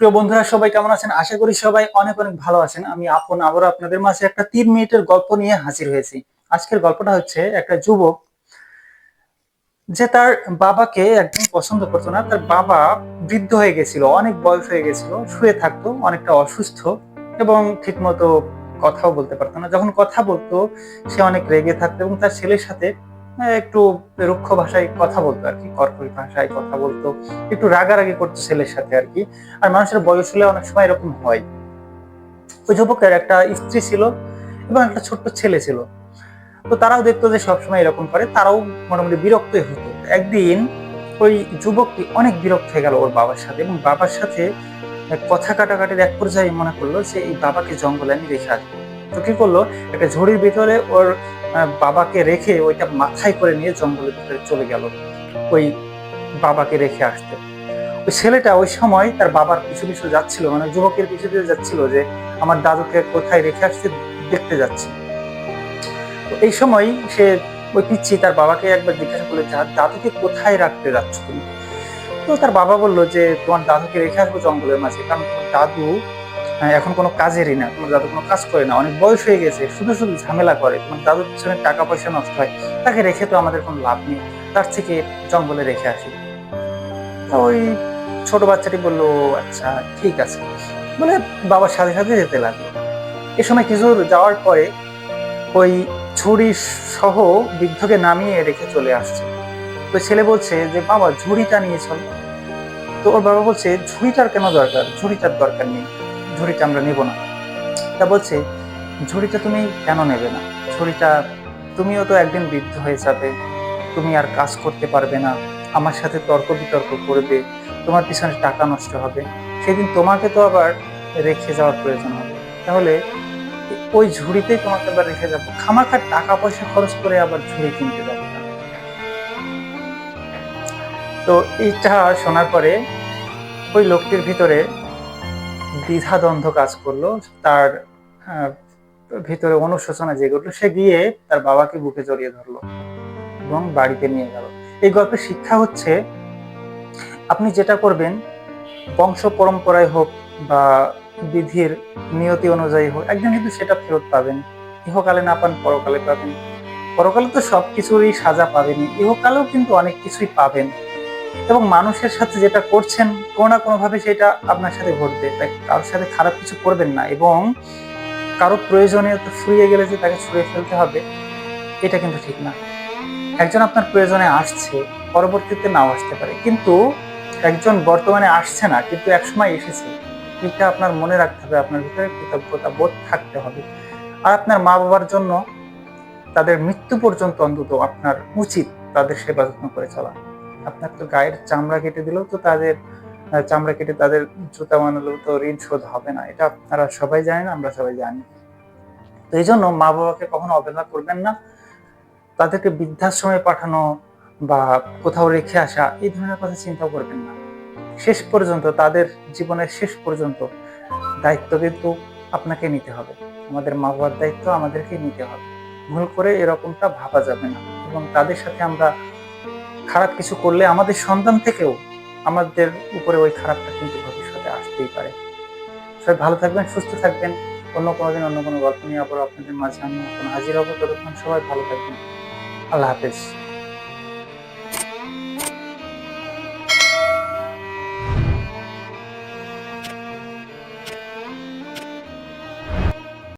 প্রিয় বন্ধুরা, সবাই কেমন আছেন? আশা করি সবাই অনেক অনেক ভালো আছেন। আমি আপন আবারও আপনাদের মাঝে একটা তিন মিনিটের গল্প নিয়ে হাজির হয়েছি। আজকের গল্পটা হচ্ছে একটা যুবক যে তার বাবাকে একদম পছন্দ করতো না। তার বাবা বৃদ্ধ হয়ে গেছিল, অনেক বয়স হয়ে গেছিল, শুয়ে থাকতো, অনেকটা অসুস্থ এবং ঠিকমতো কথাও বলতে পারতো না। যখন কথা বলতো, সে অনেক রেগে থাকতো এবং তার ছেলের সাথে একটু রুক্ষ ভাষায় কথা বলতো আর কি কর্করি ভাষায় কথা বলতো, একটু রাগারাগি করতো ছেলের সাথে আর কি। আর মানুষের বয়স হলে অনেক সময় এরকম হয়। ওই যুবকের একটা স্ত্রী ছিল এবং একটা ছোট্ট ছেলে ছিল। তো তারাও দেখতো যে সবসময় এরকম করে, তারাও মোটামুটি বিরক্তই হতো। একদিন ওই যুবকটি অনেক বিরক্ত হয়ে গেল ওর বাবার সাথে এবং বাবার সাথে কথা কাটাকাটির এক পর্যায়ে মনে করল যে এই বাবাকে জঙ্গলে আমি রেখে আসব। তো কি করল, একটা ঝুড়ির ভিতরে ওর বাবাকে রেখে ওইটা মাথায় করে নিয়ে জঙ্গলের ভিতরে চলে গেল। ওই বাবাকে রেখে আসতে। ওই ছেলেটা ওই সময় তার বাবার পিছু পিছু যাচ্ছিল মানে যুবকের পিছু পিছু যাচ্ছিল যে, আমার দাদুকে কোথায় রেখে আসতে দেখতে যাচ্ছি। তো এই সময় সে ওই পিচ্ছি তার বাবাকে একবার জিজ্ঞাসা করল দাদুকে কোথায় রাখতে যাচ্ছ তুমি? তো তার বাবা বলল যে, তোমার দাদুকে রেখে আসব জঙ্গলের মাঝে, কারণ দাদু এখন কোনো কাজেরই না তোমার দাদু কোনো কাজ করে না, অনেক বয়স হয়ে গেছে, শুধু শুধু ঝামেলা করে তোমার দাদুর পিছনে টাকা পয়সা নষ্ট হয়, তাকে রেখে তো আমাদের কোনো লাভ নেই, তার থেকে জঙ্গলে রেখে আসি। ওই ছোট বাচ্চাটি বলল আচ্ছা ঠিক আছে। বলে বাবার সাথে সাথে যেতে লাগল। এ সময় কিছু দূর যাওয়ার পরে ওই ঝুড়ি সহ বৃদ্ধকে নামিয়ে রেখে চলে আসছে। তো ছেলে বলছে যে, বাবা, ঝুড়িটা নিয়ে চল। তো ওর বাবা বলছে, ঝুড়িটার কেন দরকার? ঝুড়িটার দরকার নেই। ঝুড়িটা আমরা নেব না। তা বলছে, ঝুড়িটা তুমি কেন নেবে না? ঝুড়িটা, তুমিও তো একদিন বৃদ্ধ হয়ে যাবে। তুমি আর কাজ করতে পারবে না। আমার সাথে তর্ক বিতর্ক করবে। তোমার পিছনে টাকা নষ্ট হবে। সেদিন তোমাকে তো আবার রেখে যাওয়ার প্রয়োজন হবে। তাহলে, ওই ঝুড়িতেই তোমাকে আবার রেখে যাব। খামাখা টাকা পয়সা খরচ করে আবার ঝুড়ি কিনতে যাব। তো এইটা শোনার পরে ওই লোকটির ভিতরে দ্বিধাদ্বন্দ্ব কাজ করল। তার ভিতরে অনুশোচনা উঠল। সে গিয়ে তার বাবাকে বুকে জড়িয়ে ধরলো এবং বাড়িতে নিয়ে গেল। এই গল্পের শিক্ষা হচ্ছে, আপনি যেটা করবেন, বংশ পরম্পরায় হোক বা বিধির নিয়তি অনুযায়ী হোক, একদিন কিন্তু সেটা ফেরত পাবেন। ইহকালে না পান, পরকালে পাবেন। পরকালে তো সব কিছুরই সাজা পাবেনই। ইহকালেও কিন্তু অনেক কিছুই পাবেন। এবং মানুষের সাথে যেটা করছেন, কোনো না কোনোভাবে সেটা আপনার সাথে ঘটবে। তাই কারোর সাথে খারাপ কিছু করবেন না এবং কারও প্রয়োজনীয়তা ফুরিয়ে গেলে যে তাকে ছুঁড়ে ফেলতে হবে, এটা কিন্তু ঠিক না। একজন আপনার প্রয়োজনে আসছে, পরবর্তীতে নাও আসতে পারে। কিন্তু একজন বর্তমানে আসছে না, কিন্তু একসময় এসেছে। এটা আপনার মনে রাখতে হবে, আপনার ভিতরে কৃতজ্ঞতা বোধ থাকতে হবে। আর আপনার মা বাবার জন্য তাদের মৃত্যু পর্যন্ত অন্তত আপনার উচিত তাদের সেবা যত্ন করে চলা। আপনার তো গায়ের চামড়া কেটে দিলেও তো তাদের চামড়া কেটে তাদের জুতা বানালেও তো ঋণ শোধ হবে না। এটা আপনারা সবাই জানেন, আমরা সবাই জানি। তো এই জন্য মা বাবাকে কখনো অবহেলা করবেন না। তাদেরকে বৃদ্ধাশ্রমে পাঠানো বা কোথাও রেখে আসা, এই ধরনের কথা চিন্তা করবেন না। শেষ পর্যন্ত, তাদের জীবনের শেষ পর্যন্ত দায়িত্ব কিন্তু আপনাকে নিতে হবে। আমাদের মা বাবার দায়িত্ব আমাদেরকে নিতে হবে। ভুল করে এরকমটা ভাবা যাবে না। এবং তাদের সাথে আমরা খারাপ কিছু করলে আমাদের সন্তান থেকেও আমাদের উপরে ওই খারাপটা কিন্তু ভবিষ্যতে আসতেই পারে। সবাই ভালো থাকবেন, সুস্থ থাকবেন। অন্য কোনো দিন অন্য কোনো গল্প নিয়ে আবার আপনাদের মাঝে আমি হাজির হব। ততক্ষণ সবাই ভালো থাকবেন। আল্লাহ হাফেজ।